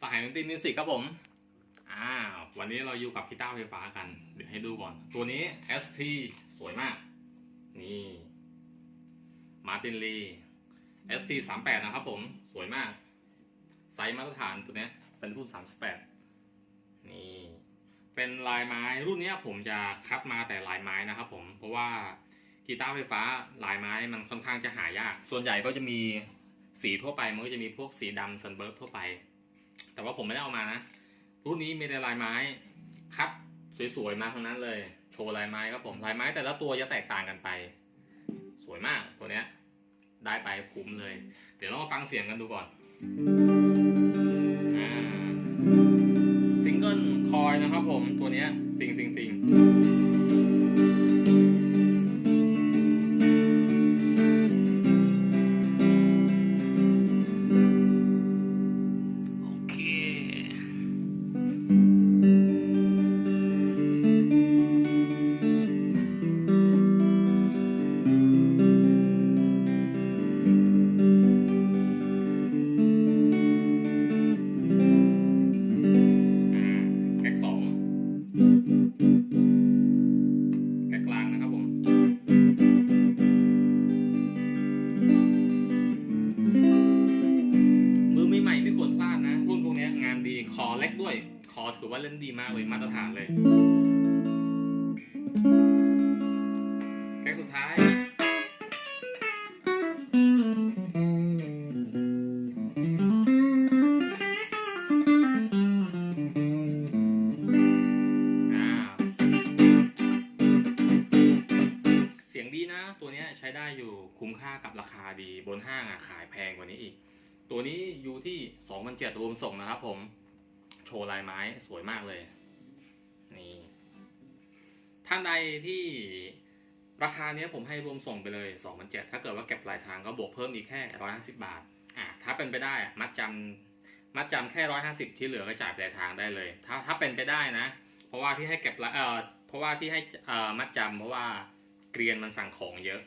สายดนตรีมิวสิกครับผม อ่า วันนี้เราอยู่กับกีตาร์ไฟฟ้ากัน เดี๋ยวให้ดูก่อน ตัวนี้ ST สวยมาก นี่ มาตินลี ST 38นะครับผม สวยมาก ไซส์มาตรฐานตัวนี้เป็นรุ่น 38 นี่ เป็นลายไม้ รุ่นนี้ผมจะคัดมาแต่ลายไม้นะครับผม เพราะว่ากีตาร์ไฟฟ้าลายไม้มันค่อนข้างจะหายาก ส่วนใหญ่ก็จะมีสีทั่วไป มันก็จะมีพวกสีดำซันเบิร์กทั่วไป แต่ว่าผมไม่ได้เอามานะรุ่นนี้มีแต่ลายไม้ คัดสวยๆมาทั้งนั้นเลย โชว์ลายไม้ครับผมลายไม้แต่ละตัวจะแตกต่างกันไป สวยมากตัวเนี้ย ได้ไปคุ้มเลย เดี๋ยวเรามาฟังเสียงกันดูก่อนซิงเกิลคอยนะครับผมตัวเนี้ยซิงซิงซิง ถือว่าเล่นดีมากเลยมาตรฐานเลยแก๊กสุดท้าย เสียงดีนะ ตัวนี้ใช้ได้อยู่คุ้มค่ากับราคาดีบนห้างอะขายแพงกว่านี้อีก ตัวนี้อยู่ที่2 0 0รวมส่งนะครับผม โชว์ลายไม้สวยมากเลยนี่ท่านใดที่ราคาเนี้ยผมให้รวมส่งไปเลย2 0 0ถ้าเกิดว่าเก็บปลายทางก็บวกเพิ่มอีกแค่150บาท อะถ้าเป็นไปได้มัดจำมัดจำแค่150ที่เหลือก็จ่ายปลายทางได้เลย ถ้าถ้าเป็นไปได้นะ เพราะว่าที่ให้เก็บละเอ่อเพราะว่าที่ให้เอ่อมัดจำเพราะว่าเกรียนมันสั่งของเยอะ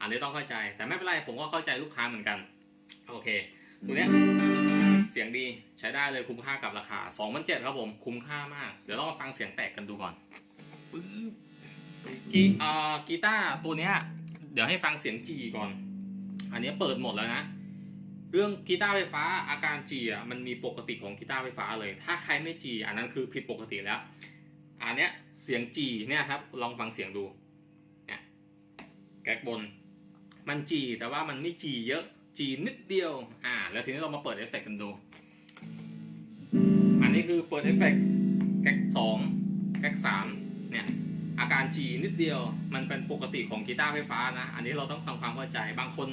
อันนี้ต้องเข้าใจ แต่ไม่เป็นไรผมก็เข้าใจลูกค้าเหมือนกัน โอเคตัวเนี้ย สียงดีใช้ได้เลยคุ้มค่ากับราคา2 0 0ครับผมคุ้มค่ามาก เดี๋ยวเรามาฟังเสียงแตกกันดูก่อนปึ๊บกีเอ่อกีตาร์ตัวเนี้ย เดี๋ยวให้ฟังเสียงจีก่อน อันนี้เปิดหมดแล้วนะ เรื่องกีตาร์ไฟฟ้าอาการจีอะมันมีปกติของกีตาร์ไฟฟ้าเลย ถ้าใครไม่จีอันนั้นคือผิดปกติแล้ว อันเนี้ยเสียงจีเนี่ยครับ ลองฟังเสียงดูเนี่ยแก๊กบน มันจีแต่ว่ามันไม่จีเยอะจีนิดเดียว อ่า แล้วทีนี้เรามาเปิดเอฟเฟกต์กันดูอั นี้คือเปิดเอฟเฟกต์แก๊กสองแก๊กสามเนี่ยอาการจีนิดเดียวมันเป็นปกติของกีตาร์ไฟฟ้านะ อันนี้เราต้องทำความเข้าใจบางคน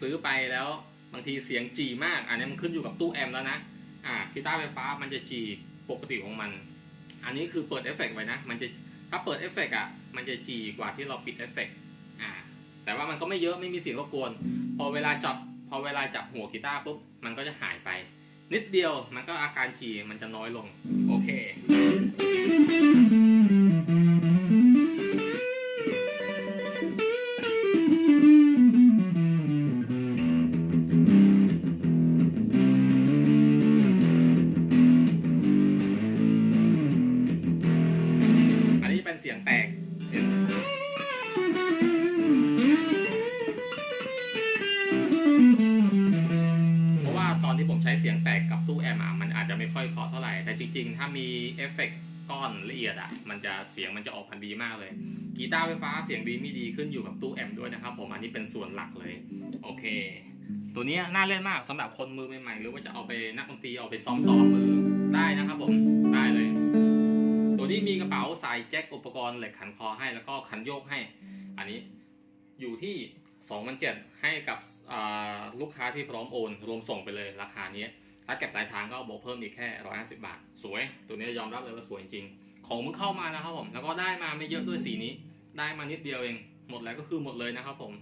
ซื้อไปแล้วบางทีเสียงจีมาก อันนี้มันขึ้นอยู่กับตู้แอมแล้วนะอ่ากีตาร์ไฟฟ้ามันจะจีปกติของมัน อันนี้คือเปิดเอฟเฟกต์ไว้นะมันจะถ้าเปิดเอฟเฟกต์อะมันจะจีกว่าที่เราปิดเอฟเฟกต์อ่าแต่ว่ามันก็ไม่เยอะไม่มีเสียงรบกวน พอเวลาจับพอเวลาจับหัวกีตาร์ปุ๊บมันก็จะหายไป นิดเดียวมันก็อาการจีมันจะน้อยลง โอเค จจะไม่ค่อยเพอเท่าไหร่ แต่จริง ๆ ถ้ามีเอฟเฟกต์ก้อนละเอียดอะ มันจะเสียงมันจะออกพันดีมากเลย กีตาร์ไฟฟ้าเสียงดีไม่ดีขึ้นอยู่กับตู้แอมป์ด้วยนะครับ ผมอันนี้เป็นส่วนหลักเลย โอเค ตัวนี้น่าเล่นมากสำหรับคนมือใหม่ๆ หรือว่าจะเอาไปนักดนตรีเอาไปซ้อมซ้อมมือได้นะครับผมได้เลย ตัวนี้มีกระเป๋าใส่แจ็คอุปกรณ์เหล็กขันคอให้แล้วก็ขันโยกให้ อันนี้อยู่ที่2 0 0ให้กับลูกค้าที่พร้อมโอน รวมส่งไปเลยราคานี้ ถ้าเก็บปลายทางก็บวกเพิ่มอีกแค่ 150 บาท สวย ตัวนี้ยอมรับเลยว่าสวยจริง ของมึงเข้ามานะครับผม แล้วก็ได้มาไม่เยอะด้วยสีนี้ ได้มานิดเดียวเอง หมดแล้วก็คือหมดเลยนะครับผม